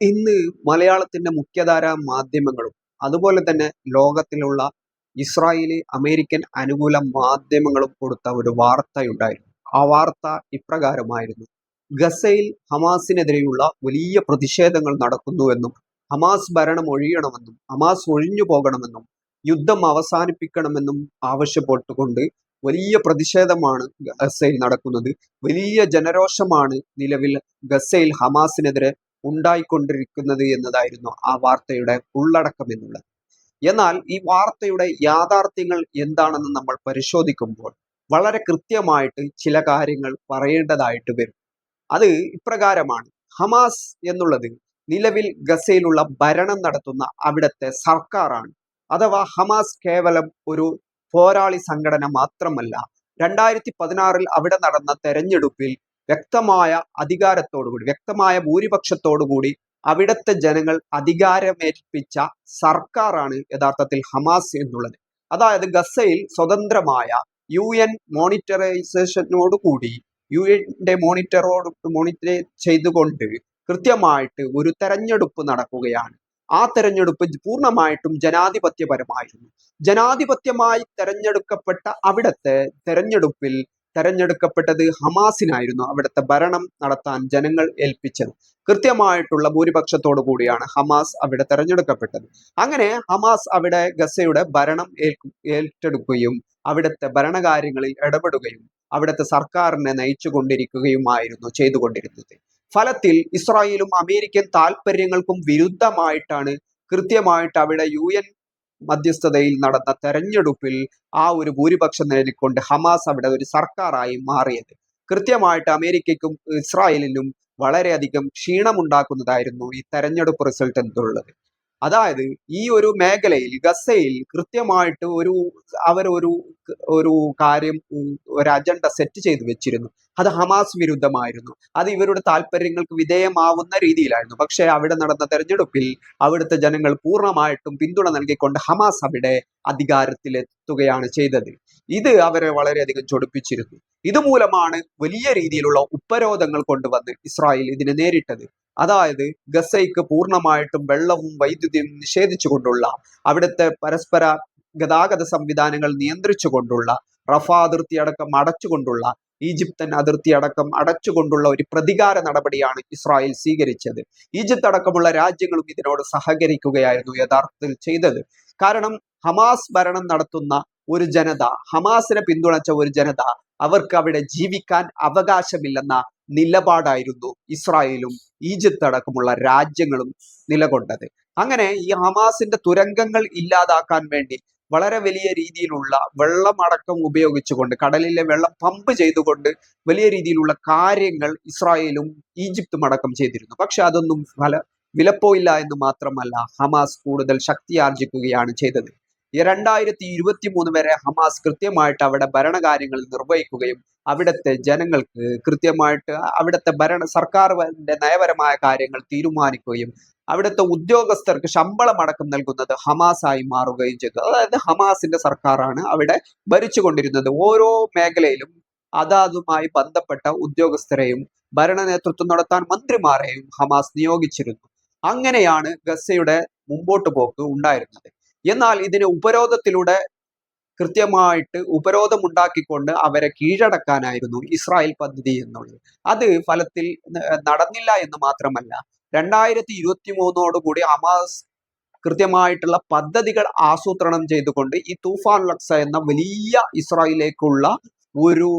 ഇന്ന് മലയാളത്തിന്റെ മുഖ്യധാര മാധ്യമങ്ങളും അതുപോലെ തന്നെ ലോകത്തിലുള്ള ഇസ്രായേലി അമേരിക്കൻ അനുകൂല മാധ്യമങ്ങളും കൊടുത്ത ഒരു വാർത്തയുണ്ടായിരുന്നു. ആ വാർത്ത ഇപ്രകാരമായിരുന്നു. ഗസയിൽ ഹമാസിനെതിരെയുള്ള വലിയ പ്രതിഷേധങ്ങൾ നടക്കുന്നുവെന്നും ഹമാസ് ഭരണം ഒഴിയണമെന്നും ഹമാസ് ഒഴിഞ്ഞു പോകണമെന്നും യുദ്ധം അവസാനിപ്പിക്കണമെന്നും ആവശ്യപ്പെട്ടുകൊണ്ട് വലിയ പ്രതിഷേധമാണ് ഗസയിൽ നടക്കുന്നത്. വലിയ ജനരോഷമാണ് നിലവിൽ ഗസയിൽ ഹമാസിനെതിരെ ഉണ്ടായിക്കൊണ്ടിരിക്കുന്നത് എന്നതായിരുന്നു ആ വാർത്തയുടെ ഉള്ളടക്കം എന്നുള്ളത്. എന്നാൽ ഈ വാർത്തയുടെ യാഥാർത്ഥ്യങ്ങൾ എന്താണെന്ന് നമ്മൾ പരിശോധിക്കുമ്പോൾ വളരെ കൃത്യമായിട്ട് ചില കാര്യങ്ങൾ പറയേണ്ടതായിട്ട് വരും. അത് ഇപ്രകാരമാണ്. ഹമാസ് എന്നുള്ളത് നിലവിൽ ഗസയിലുള്ള ഭരണം നടത്തുന്ന അവിടുത്തെ സർക്കാരാണ്. അഥവാ ഹമാസ് കേവലം ഒരു പോരാളി സംഘടന മാത്രമല്ല രണ്ടായിരത്തി പതിനാറിൽ അവിടെ നടന്ന തെരഞ്ഞെടുപ്പിൽ വ്യക്തമായ അധികാരത്തോടുകൂടി വ്യക്തമായ ഭൂരിപക്ഷത്തോടുകൂടി അവിടുത്തെ ജനങ്ങൾ അധികാരമേൽപ്പിച്ച സർക്കാരാണ് യഥാർത്ഥത്തിൽ ഹമാസ് എന്നുള്ളത്. അതായത് ഗസയിൽ സ്വതന്ത്രമായ യു എൻ മോണിറ്ററൈസേഷനോടുകൂടി യു എന്റെ മോണിറ്ററോട് മോണിറ്റർ ചെയ്തുകൊണ്ട് കൃത്യമായിട്ട് ഒരു തെരഞ്ഞെടുപ്പ് നടക്കുകയാണ്. ആ തെരഞ്ഞെടുപ്പ് പൂർണമായിട്ടും ജനാധിപത്യപരമായിരുന്നു. ജനാധിപത്യമായി തെരഞ്ഞെടുക്കപ്പെട്ട അവിടത്തെ തെരഞ്ഞെടുപ്പിൽ തെരഞ്ഞെടുക്കപ്പെട്ടത് ഹമാസിനായിരുന്നു അവിടുത്തെ ഭരണം നടത്താൻ ജനങ്ങൾ ഏൽപ്പിച്ചത്. കൃത്യമായിട്ടുള്ള ഭൂരിപക്ഷത്തോടു കൂടിയാണ് ഹമാസ് അവിടെ തെരഞ്ഞെടുക്കപ്പെട്ടത്. അങ്ങനെ ഹമാസ് അവിടെ ഗസയുടെ ഭരണം ഏറ്റെടുക്കുകയും അവിടുത്തെ ഭരണകാര്യങ്ങളിൽ ഇടപെടുകയും അവിടുത്തെ സർക്കാരിനെ നയിച്ചു കൊണ്ടിരിക്കുകയുമായിരുന്നു ചെയ്തുകൊണ്ടിരുന്നത്. ഫലത്തിൽ ഇസ്രായേലും അമേരിക്കൻ താല്പര്യങ്ങൾക്കും വിരുദ്ധമായിട്ടാണ് കൃത്യമായിട്ട് അവിടെ യു എൻ മധ്യസ്ഥതയിൽ നടന്ന തെരഞ്ഞെടുപ്പിൽ ആ ഒരു ഭൂരിപക്ഷം നേടിക്കൊണ്ട് ഹമാസ് അവിടെ ഒരു സർക്കാരായി മാറിയത്. കൃത്യമായിട്ട് അമേരിക്കയ്ക്കും ഇസ്രായേലിനും വളരെയധികം ക്ഷീണമുണ്ടാക്കുന്നതായിരുന്നു ഈ തെരഞ്ഞെടുപ്പ് റിസൾട്ട് എന്നുള്ളത്. അതായത് ഈ ഒരു മേഖലയിൽ ഗസയിൽ കൃത്യമായിട്ട് ഒരു അവർ ഒരു ഒരു കാര്യം ഒരു അജണ്ട സെറ്റ് ചെയ്തു വെച്ചിരുന്നു. അത് ഹമാസ് വിരുദ്ധമായിരുന്നു. അത് ഇവരുടെ താല്പര്യങ്ങൾക്ക് വിധേയമാവുന്ന രീതിയിലായിരുന്നു. പക്ഷേ അവിടെ നടന്ന തെരഞ്ഞെടുപ്പിൽ അവിടുത്തെ ജനങ്ങൾ പൂർണമായിട്ടും പിന്തുണ നൽകിക്കൊണ്ട് ഹമാസ് അവിടെ അധികാരത്തിലെത്തുകയാണ് ചെയ്തത്. ഇത് അവരെ വളരെയധികം ചൊടിപ്പിച്ചിരുന്നു. ഇതുമൂലമാണ് വലിയ രീതിയിലുള്ള ഉപരോധങ്ങൾ കൊണ്ടുവന്ന് ഇസ്രായേൽ ഇതിനെ നേരിട്ടത്. അതായത് ഗസയ്ക്ക് പൂർണമായിട്ടും വെള്ളവും വൈദ്യുതിയും നിഷേധിച്ചുകൊണ്ടുള്ള അവിടുത്തെ പരസ്പര ഗതാഗത സംവിധാനങ്ങൾ നിയന്ത്രിച്ചുകൊണ്ടുള്ള റഫ അതിർത്തി അടക്കം അടച്ചുകൊണ്ടുള്ള ഈജിപ്തൻ അതിർത്തി അടക്കം അടച്ചുകൊണ്ടുള്ള ഒരു പ്രതികാര നടപടിയാണ് ഇസ്രായേൽ സ്വീകരിച്ചത്. ഈജിപ്ത് അടക്കമുള്ള രാജ്യങ്ങളും ഇതിനോട് സഹകരിക്കുകയായിരുന്നു യഥാർത്ഥത്തിൽ ചെയ്തത്. കാരണം ഹമാസ് ഭരണം നടത്തുന്ന ഒരു ജനത ഹമാസിനെ പിന്തുണച്ച ഒരു ജനത അവർക്ക് അവിടെ ജീവിക്കാൻ അവകാശമില്ലെന്ന നിലപാടായിരുന്നു ഇസ്രായേലും ഈജിപ്ത് അടക്കമുള്ള രാജ്യങ്ങളും നിലകൊണ്ടത്. അങ്ങനെ ഈ ഹമാസിന്റെ തുരങ്കങ്ങൾ ഇല്ലാതാക്കാൻ വേണ്ടി വളരെ വലിയ രീതിയിലുള്ള വെള്ളമടക്കം ഉപയോഗിച്ചുകൊണ്ട് കടലിലെ വെള്ളം പമ്പ് ചെയ്തുകൊണ്ട് വലിയ രീതിയിലുള്ള കാര്യങ്ങൾ ഇസ്രായേലും ഈജിപ്തും അടക്കം ചെയ്തിരുന്നു. പക്ഷെ അതൊന്നും ഫല വിലപ്പോയില്ല എന്ന് മാത്രമല്ല ഹമാസ് കൂടുതൽ ശക്തി ആർജിക്കുകയാണ് ചെയ്തത്. രണ്ടായിരത്തി ഇരുപത്തി മൂന്ന് വരെ ഹമാസ് കൃത്യമായിട്ട് അവിടെ ഭരണകാര്യങ്ങൾ നിർവഹിക്കുകയും അവിടുത്തെ ജനങ്ങൾക്ക് കൃത്യമായിട്ട് അവിടുത്തെ ഭരണ സർക്കാരിന്റെ നയപരമായ കാര്യങ്ങൾ തീരുമാനിക്കുകയും അവിടുത്തെ ഉദ്യോഗസ്ഥർക്ക് ശമ്പളം അടക്കം നൽകുന്നത് ഹമാസായി മാറുകയും ചെയ്തു. അതായത് ഹമാസിന്റെ സർക്കാരാണ് അവിടെ ഭരിച്ചുകൊണ്ടിരുന്നത്. ഓരോ മേഖലയിലും അതാതുമായി ബന്ധപ്പെട്ട ഉദ്യോഗസ്ഥരെയും ഭരണ നേതൃത്വം നടത്താൻ മന്ത്രിമാരെയും ഹമാസ് നിയോഗിച്ചിരുന്നു. അങ്ങനെയാണ് ഗസയുടെ മുമ്പോട്ട് പോക്ക് ഉണ്ടായിരുന്നത്. എന്നാൽ ഇതിന് ഉപരോധത്തിലൂടെ കൃത്യമായിട്ട് ഉപരോധം ഉണ്ടാക്കിക്കൊണ്ട് അവരെ കീഴടക്കാനായിരുന്നു ഇസ്രായേൽ പദ്ധതി എന്നുള്ളത്. അത് ഫലത്തിൽ നടന്നില്ല എന്ന് മാത്രമല്ല രണ്ടായിരത്തി ഇരുപത്തി മൂന്നോടുകൂടി അമാസ് കൃത്യമായിട്ടുള്ള പദ്ധതികൾ ആസൂത്രണം ചെയ്തുകൊണ്ട് ഈ തൂഫാൻ ലക്സ എന്ന വലിയ ഇസ്രായേലിലേക്കുള്ള ഒരു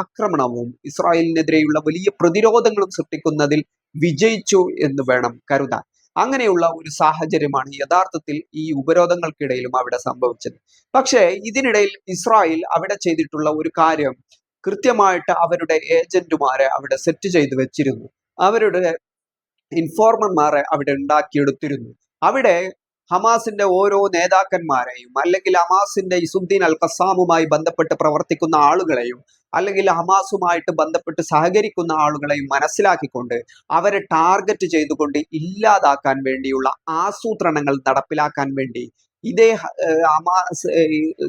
ആക്രമണവും ഇസ്രായേലിനെതിരെയുള്ള വലിയ പ്രതിരോധങ്ങളും സൃഷ്ടിക്കുന്നതിൽ വിജയിച്ചു എന്ന് വേണം കരുതാൻ. അങ്ങനെയുള്ള ഒരു സാഹചര്യമാണ് യഥാർത്ഥത്തിൽ ഈ ഉപരോധങ്ങൾക്കിടയിലും അവിടെ സംഭവിച്ചത്. പക്ഷേ ഇതിനിടയിൽ ഇസ്രായേൽ അവിടെ ചെയ്തിട്ടുള്ള ഒരു കാര്യം കൃത്യമായിട്ട് അവരുടെ ഏജന്റുമാരെ അവിടെ സെറ്റ് ചെയ്തു വെച്ചിരുന്നു. അവരുടെ ഇൻഫോർമർമാരെ അവിടെ ഉണ്ടാക്കിയെടുത്തിരുന്നു. അവിടെ ഹമാസിന്റെ ഓരോ നേതാക്കന്മാരെയും അല്ലെങ്കിൽ ഹമാസിന്റെ ഇസുദ്ദീൻ അൽ ഖസാമുമായി ബന്ധപ്പെട്ട് പ്രവർത്തിക്കുന്ന ആളുകളെയും അല്ലെങ്കിൽ ഹമാസുമായിട്ട് ബന്ധപ്പെട്ട് സഹകരിക്കുന്ന ആളുകളെയും മനസ്സിലാക്കിക്കൊണ്ട് അവരെ ടാർഗറ്റ് ചെയ്തുകൊണ്ട് ഇല്ലാതാക്കാൻ വേണ്ടിയുള്ള ആസൂത്രണങ്ങൾ നടപ്പിലാക്കാൻ വേണ്ടി ഇതേ ഹമാസ്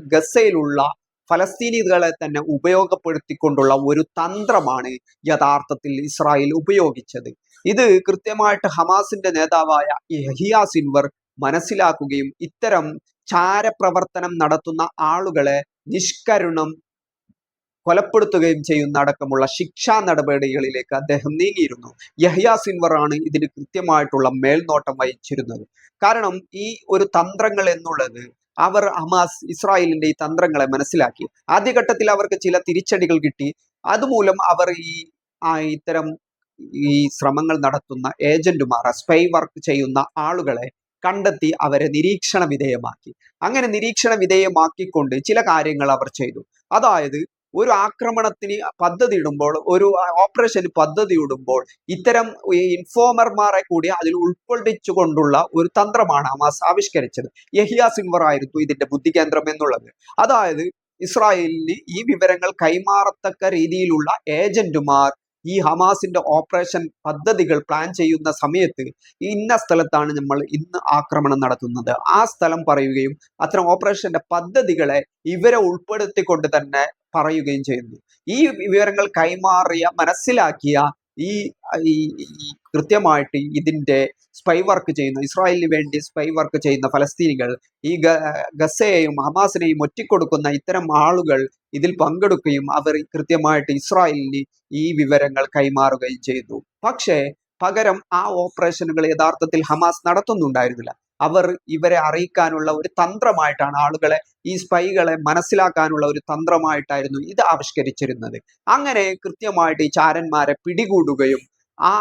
ഗസയിലുള്ള ഫലസ്തീനികളെ തന്നെ ഉപയോഗപ്പെടുത്തിക്കൊണ്ടുള്ള ഒരു തന്ത്രമാണ് യഥാർത്ഥത്തിൽ ഇസ്രായേൽ ഉപയോഗിച്ചത്. ഇത് കൃത്യമായിട്ട് ഹമാസിന്റെ നേതാവായ യഹിയ സിൻവർ മനസ്സിലാക്കുകയും ഇത്തരം ചാരപ്രവർത്തനം നടത്തുന്ന ആളുകളെ നിഷ്കരുണം കൊലപ്പെടുത്തുകയും ചെയ്യുന്ന അടക്കമുള്ള ശിക്ഷാ നടപടികളിലേക്ക് അദ്ദേഹം നീങ്ങിയിരുന്നു. യഹ്യ സിൻവർ ആണ് ഇതിന് കൃത്യമായിട്ടുള്ള മേൽനോട്ടം വഹിച്ചിരുന്നത്. കാരണം ഈ ഒരു തന്ത്രങ്ങൾ എന്നുള്ളത് അവർ ഹമാസ് ഇസ്രായേലിന്റെ ഈ തന്ത്രങ്ങളെ മനസ്സിലാക്കി. ആദ്യഘട്ടത്തിൽ അവർക്ക് ചില തിരിച്ചടികൾ കിട്ടി. അതുമൂലം അവർ ഈ ഇത്തരം ഈ ശ്രമങ്ങൾ നടത്തുന്ന ഏജന്റുമാർ സ്പൈ വർക്ക് ചെയ്യുന്ന ആളുകളെ കണ്ടെത്തി അവരെ നിരീക്ഷണ വിധേയമാക്കി. അങ്ങനെ നിരീക്ഷണ വിധേയമാക്കിക്കൊണ്ട് ചില കാര്യങ്ങൾ അവർ ചെയ്തു. അതായത് ഒരു ആക്രമണത്തിന് പദ്ധതി ഇടുമ്പോൾ ഒരു ഓപ്പറേഷന് പദ്ധതി ഇടുമ്പോൾ ഇത്തരം ഇൻഫോമർമാരെ കൂടി അതിൽ ഉൾക്കൊള്ളിച്ചുകൊണ്ടുള്ള ഒരു തന്ത്രമാണ് ഹമാസ് ആവിഷ്കരിച്ചത്. യഹിയ സിൻവർ ആയിരുന്നു ഇതിന്റെ ബുദ്ധി കേന്ദ്രം എന്നുള്ളത്. അതായത് ഇസ്രായേലിന് ഈ വിവരങ്ങൾ കൈമാറത്തക്ക രീതിയിലുള്ള ഏജന്റുമാർ ഈ ഹമാസിന്റെ ഓപ്പറേഷൻ പദ്ധതികൾ പ്ലാൻ ചെയ്യുന്ന സമയത്ത് ഇന്ന സ്ഥലത്താണ് നമ്മൾ ഇന്ന് ആക്രമണം നടത്തുന്നത്. ആ സ്ഥലം പറയുകയും അത്തരം ഓപ്പറേഷന്റെ പദ്ധതികളെ ഇവരെ ഉൾപ്പെടുത്തിക്കൊണ്ട് തന്നെ പറയുകയും ചെയ്യുന്നു. ഈ വിവരങ്ങൾ കൈമാറിയ മനസ്സിലാക്കിയ ഈ കൃത്യമായിട്ട് ഇതിന്റെ സ്പൈ വർക്ക് ചെയ്യുന്ന ഇസ്രായേലിന് വേണ്ടി സ്പൈ വർക്ക് ചെയ്യുന്ന ഫലസ്തീനികൾ ഈ ഗസയെയും ഹമാസിനെയും ഒറ്റിക്കൊടുക്കുന്ന ഇത്തരം ആളുകൾ ഇതിൽ പങ്കെടുക്കുകയും അവർ കൃത്യമായിട്ട് ഇസ്രായേലിന് ഈ വിവരങ്ങൾ കൈമാറുകയും ചെയ്തു. പക്ഷേ പകരം ആ ഓപ്പറേഷനുകൾ യഥാർത്ഥത്തിൽ ഹമാസ് നടത്തുന്നുണ്ടായിരുന്നില്ല. അവർ ഇവരെ അറിയിക്കാനുള്ള ഒരു തന്ത്രമായിട്ടാണ് ആളുകളെ ഈ സ്പൈകളെ മനസ്സിലാക്കാനുള്ള ഒരു തന്ത്രമായിട്ടായിരുന്നു ഇത് ആവിഷ്കരിച്ചിരുന്നത്. അങ്ങനെ കൃത്യമായിട്ട് ഈ ചാരന്മാരെ പിടികൂടുകയും ആ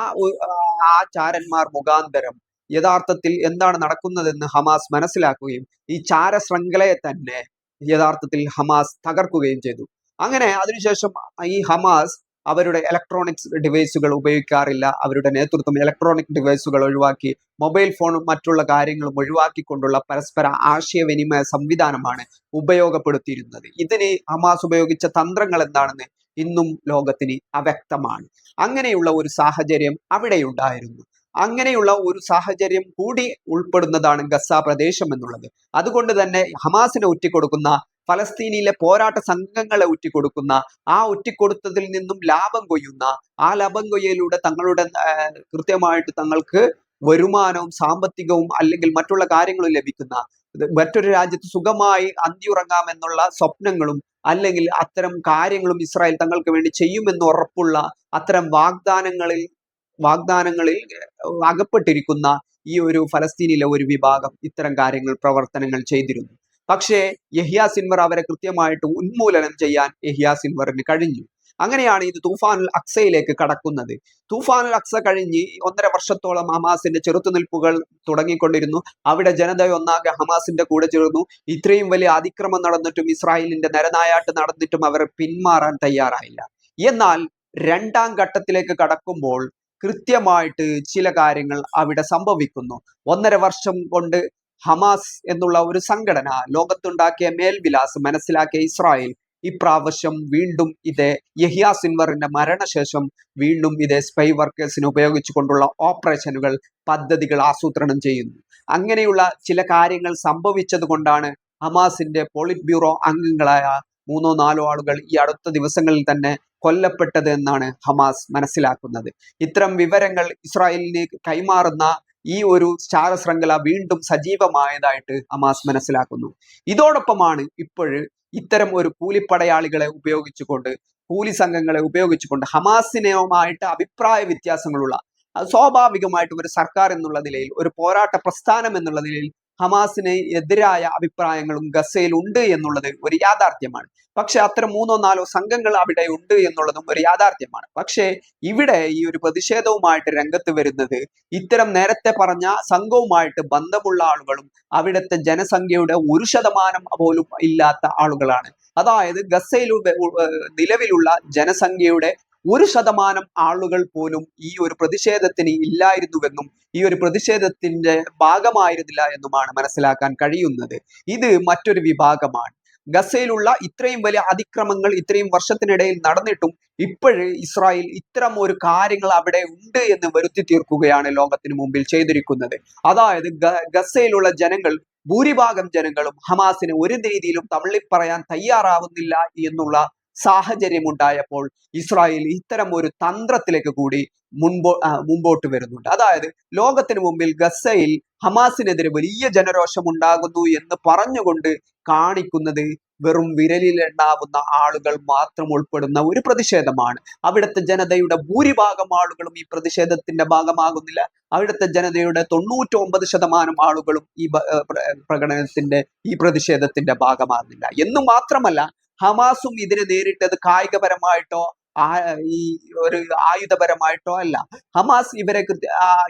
ആ ചാരന്മാർ മുഖാന്തരം യഥാർത്ഥത്തിൽ എന്താണ് നടക്കുന്നതെന്ന് ഹമാസ് മനസ്സിലാക്കുകയും ഈ ചാര ശൃംഖലയെ തന്നെ യഥാർത്ഥത്തിൽ ഹമാസ് തകർക്കുകയും ചെയ്തു. അങ്ങനെ അതിനുശേഷം ഈ ഹമാസ് അവരുടെ ഇലക്ട്രോണിക്സ് ഡിവൈസുകൾ ഉപയോഗിക്കാറില്ല. അവരുടെ നേതൃത്വം ഇലക്ട്രോണിക് ഡിവൈസുകൾ ഒഴിവാക്കി മൊബൈൽ ഫോണും മറ്റുള്ള കാര്യങ്ങളും ഒഴിവാക്കിക്കൊണ്ടുള്ള പരസ്പര ആശയവിനിമയ സംവിധാനമാണ് ഉപയോഗപ്പെടുത്തിയിരുന്നത്. ഇതിന് ഹമാസ് ഉപയോഗിച്ച തന്ത്രങ്ങൾ എന്താണെന്ന് ഇന്നും ലോകത്തിന് അവ്യക്തമാണ്. അങ്ങനെയുള്ള ഒരു സാഹചര്യം അവിടെയുണ്ടായിരുന്നു. അങ്ങനെയുള്ള ഒരു സാഹചര്യം കൂടി ഉൾപ്പെടുന്നതാണ് ഗസ പ്രദേശം എന്നുള്ളത്. അതുകൊണ്ട് തന്നെ ഹമാസിനെ ഒറ്റിക്കൊടുക്കുന്ന ഫലസ്തീനിലെ പോരാട്ട സംഘങ്ങളെ ഒറ്റിക്കൊടുക്കുന്ന ആ ഒറ്റിക്കൊടുത്തതിൽ നിന്നും ലാഭം കൊയ്യുന്ന ആ ലാഭം കൊയ്യയിലൂടെ തങ്ങളുടെ കൃത്യമായിട്ട് തങ്ങൾക്ക് വരുമാനവും സാമ്പത്തികവും അല്ലെങ്കിൽ മറ്റുള്ള കാര്യങ്ങളും ലഭിക്കുന്ന മറ്റൊരു രാജ്യത്ത് സുഖമായി അന്തിയുറങ്ങാമെന്നുള്ള സ്വപ്നങ്ങളും അല്ലെങ്കിൽ അത്തരം കാര്യങ്ങളും ഇസ്രായേൽ തങ്ങൾക്ക് വേണ്ടി ചെയ്യുമെന്ന് ഉറപ്പുള്ള അത്തരം വാഗ്ദാനങ്ങളിൽ വാഗ്ദാനങ്ങളിൽ അകപ്പെട്ടിരിക്കുന്ന ഈ ഒരു ഫലസ്തീനിലെ ഒരു വിഭാഗം ഇത്തരം കാര്യങ്ങൾ പ്രവർത്തനങ്ങൾ ചെയ്തിരുന്നു. പക്ഷേ യഹിയ സിൻവർ അവരെ കൃത്യമായിട്ട് ഉന്മൂലനം ചെയ്യാൻ യഹിയ സിൻവറിന് കഴിഞ്ഞു. അങ്ങനെയാണ് ഇത് തൂഫാനുൽ അക്സയിലേക്ക് കടക്കുന്നത്. തൂഫാനുൽ അക്സ കഴിഞ്ഞ് ഒന്നര വർഷത്തോളം ഹമാസിന്റെ ചെറുത്തുനിൽപ്പുകൾ തുടങ്ങിക്കൊണ്ടിരുന്നു. അവിടെ ജനത ഒന്നാകെ ഹമാസിന്റെ കൂടെ ചേർന്നു. ഇത്രയും വലിയ അതിക്രമം നടന്നിട്ടും ഇസ്രായേലിന്റെ നരനായാട്ട് നടന്നിട്ടും അവർ പിന്മാറാൻ തയ്യാറായില്ല. എന്നാൽ രണ്ടാം ഘട്ടത്തിലേക്ക് കടക്കുമ്പോൾ കൃത്യമായിട്ട് ചില കാര്യങ്ങൾ അവിടെ സംഭവിക്കുന്നു. ഒന്നര വർഷം കൊണ്ട് ഹമാസ് എന്നുള്ള ഒരു സംഘടന ലോകത്തുണ്ടാക്കിയ മേൽവിലാസം മനസ്സിലാക്കിയ ഇസ്രായേൽ ഇപ്രാവശ്യം വീണ്ടും ഇതേ യഹിയ സിൻവറിന്റെ മരണശേഷം വീണ്ടും ഇതേ സ്പൈ വർക്കേഴ്സിനെ ഉപയോഗിച്ചുകൊണ്ടുള്ള ഓപ്പറേഷനുകൾ പദ്ധതികൾ ആസൂത്രണം ചെയ്യുന്നു. അങ്ങനെയുള്ള ചില കാര്യങ്ങൾ സംഭവിച്ചത് കൊണ്ടാണ് ഹമാസിന്റെ പോളിറ്റ് ബ്യൂറോ അംഗങ്ങളായ മൂന്നോ നാലോ ആളുകൾ ഈ അടുത്ത ദിവസങ്ങളിൽ തന്നെ കൊല്ലപ്പെട്ടത് എന്നാണ് ഹമാസ് മനസ്സിലാക്കുന്നത്. ഇത്തരം വിവരങ്ങൾ ഇസ്രായേലിന് കൈമാറുന്ന ഈ ഒരു ശൃംഖല വീണ്ടും സജീവമായതായിട്ട് ഹമാസ് മനസ്സിലാക്കുന്നു. ഇതോടൊപ്പമാണ് ഇപ്പോഴ് ഇത്തരം ഒരു കൂലിപ്പടയാളികളെ ഉപയോഗിച്ചുകൊണ്ട് കൂലി സംഘങ്ങളെ ഉപയോഗിച്ചുകൊണ്ട് ഹമാസിനുമായിട്ട് അഭിപ്രായ വ്യത്യാസങ്ങളുള്ള സ്വാഭാവികമായിട്ടും ഒരു സർക്കാർ എന്നുള്ള നിലയിൽ ഒരു പോരാട്ട പ്രസ്ഥാനം എന്നുള്ള നിലയിൽ ഹമാസിന് എതിരായ അഭിപ്രായങ്ങളും ഗസയിൽ ഉണ്ട് എന്നുള്ളത് ഒരു യാഥാർത്ഥ്യമാണ്. പക്ഷെ അത്തരം മൂന്നോ നാലോ സംഘങ്ങൾ അവിടെ ഉണ്ട് എന്നുള്ളതും ഒരു യാഥാർത്ഥ്യമാണ്. പക്ഷേ ഇവിടെ ഈ ഒരു പ്രതിഷേധവുമായിട്ട് രംഗത്ത് വരുന്നത് ഇത്തരം നേരത്തെ പറഞ്ഞ സംഘവുമായിട്ട് ബന്ധമുള്ള ആളുകളും അവിടുത്തെ ജനസംഖ്യയുടെ ഒരു ശതമാനം പോലും ഇല്ലാത്ത ആളുകളാണ്. അതായത് ഗസയിൽ നിലവിലുള്ള ജനസംഖ്യയുടെ ഒരു ശതമാനം ആളുകൾ പോലും ഈ ഒരു പ്രതിഷേധത്തിന് ഇല്ലായിരുന്നുവെന്നും ഈ ഒരു പ്രതിഷേധത്തിന്റെ ഭാഗമായിരുന്നില്ല എന്നുമാണ് മനസ്സിലാക്കാൻ കഴിയുന്നത്. ഇത് മറ്റൊരു വിഭാഗമാണ്. ഗസയിലുള്ള ഇത്രയും വലിയ അതിക്രമങ്ങൾ ഇത്രയും വർഷത്തിനിടയിൽ നടന്നിട്ടും ഇപ്പോഴ് ഇസ്രായേൽ ഇത്തരം ഒരു കാര്യങ്ങൾ അവിടെ ഉണ്ട് എന്ന് വരുത്തി തീർക്കുകയാണ് ലോകത്തിന് മുമ്പിൽ ചെയ്തിരിക്കുന്നത്. അതായത് ഗസയിലുള്ള ജനങ്ങൾ ഭൂരിഭാഗം ജനങ്ങളും ഹമാസിനെ ഒരു രീതിയിലും തള്ളിപ്പറയാൻ തയ്യാറാവുന്നില്ല എന്നുള്ള സാഹചര്യമുണ്ടായപ്പോൾ ഇസ്രായേൽ ഇത്തരം ഒരു തന്ത്രത്തിലേക്ക് കൂടി മുൻപോ മുമ്പോട്ട് വരുന്നുണ്ട്. അതായത് ലോകത്തിന് മുമ്പിൽ ഗസയിൽ ഹമാസിനെതിരെ വലിയ ജനരോഷം ഉണ്ടാകുന്നു എന്ന് പറഞ്ഞുകൊണ്ട് കാണിക്കുന്നത് വെറും വിരലിലുണ്ടാവുന്ന ആളുകൾ മാത്രം ഉൾപ്പെടുന്ന ഒരു പ്രതിഷേധമാണ്. അവിടുത്തെ ജനതയുടെ ഭൂരിഭാഗം ആളുകളും ഈ പ്രതിഷേധത്തിന്റെ ഭാഗമാകുന്നില്ല. അവിടുത്തെ ജനതയുടെ തൊണ്ണൂറ്റൊമ്പത് ശതമാനം ആളുകളും ഈ പ്രകടനത്തിന്റെ ഈ പ്രതിഷേധത്തിന്റെ ഭാഗമാകുന്നില്ല. എന്ന് മാത്രമല്ല ഹമാസും ഇതിനെ നേരിട്ടത് കായികപരമായിട്ടോ ഈ ഒരു ആയുധപരമായിട്ടോ അല്ല. ഹമാസ് ഇവരെ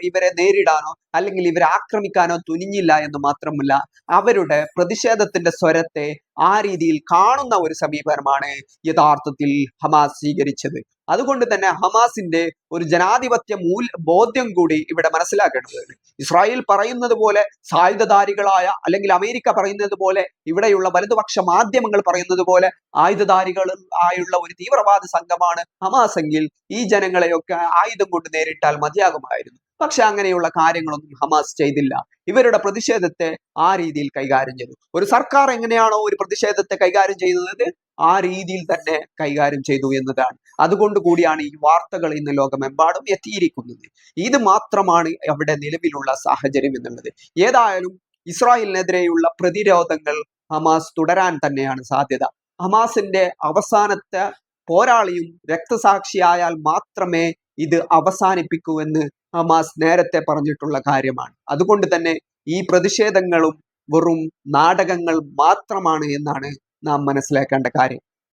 ഇവരെ നേരിടാനോ അല്ലെങ്കിൽ ഇവരെ ആക്രമിക്കാനോ തുനിഞ്ഞില്ല എന്ന് മാത്രമല്ല അവരുടെ പ്രതിഷേധത്തിന്റെ സ്വരത്തെ ആ രീതിയിൽ കാണുന്ന ഒരു സമീപനമാണ് യഥാർത്ഥത്തിൽ ഹമാസ് സ്വീകരിച്ചത്. അതുകൊണ്ട് തന്നെ ഹമാസിന്റെ ഒരു ജനാധിപത്യ മൂൽ ബോധ്യം കൂടി ഇവിടെ മനസ്സിലാക്കേണ്ടതുണ്ട്. ഇസ്രായേൽ പറയുന്നത് പോലെ സായുധധാരികളായ അല്ലെങ്കിൽ അമേരിക്ക പറയുന്നത് പോലെ ഇവിടെയുള്ള വലതുപക്ഷ മാധ്യമങ്ങൾ പറയുന്നത് പോലെ ആയുധധാരികൾ ആയുള്ള ഒരു തീവ്രവാദ സംഘമാണ് ഹമാസെങ്കിൽ ഈ ജനങ്ങളെയൊക്കെ ആയുധം കൊണ്ട് നേരിട്ടാൽ മതിയാകുമായിരുന്നു. പക്ഷെ അങ്ങനെയുള്ള കാര്യങ്ങളൊന്നും ഹമാസ് ചെയ്തില്ല. ഇവരുടെ പ്രതിഷേധത്തെ ആ രീതിയിൽ കൈകാര്യം ചെയ്തു. ഒരു സർക്കാർ എങ്ങനെയാണോ ഒരു പ്രതിഷേധത്തെ കൈകാര്യം ചെയ്യുന്നത് ആ രീതിയിൽ തന്നെ കൈകാര്യം ചെയ്തു എന്നതാണ്. അതുകൊണ്ട് കൂടിയാണ് ഈ വാർത്തകൾ ഇന്ന് ലോകമെമ്പാടും എത്തിയിരിക്കുന്നത്. ഇത് മാത്രമാണ് അവിടെ നിലവിലുള്ള സാഹചര്യം എന്നുള്ളത്. ഏതായാലും ഇസ്രായേലിനെതിരെയുള്ള പ്രതിരോധങ്ങൾ ഹമാസ് തുടരാൻ തന്നെയാണ് സാധ്യത. ഹമാസിന്റെ അവസാനത്തെ പോരാളിയും രക്തസാക്ഷിയായാൽ മാത്രമേ ഇത് അവസാനിപ്പിക്കുമെന്ന് ഹമാസ് നേരത്തെ പറഞ്ഞിട്ടുള്ള കാര്യമാണ്. അതുകൊണ്ട് തന്നെ ഈ പ്രതിഷേധങ്ങളും വെറും നാടകങ്ങൾ മാത്രമാണ് എന്നാണ് നാം മനസ്സിലാക്കേണ്ട കാര്യം.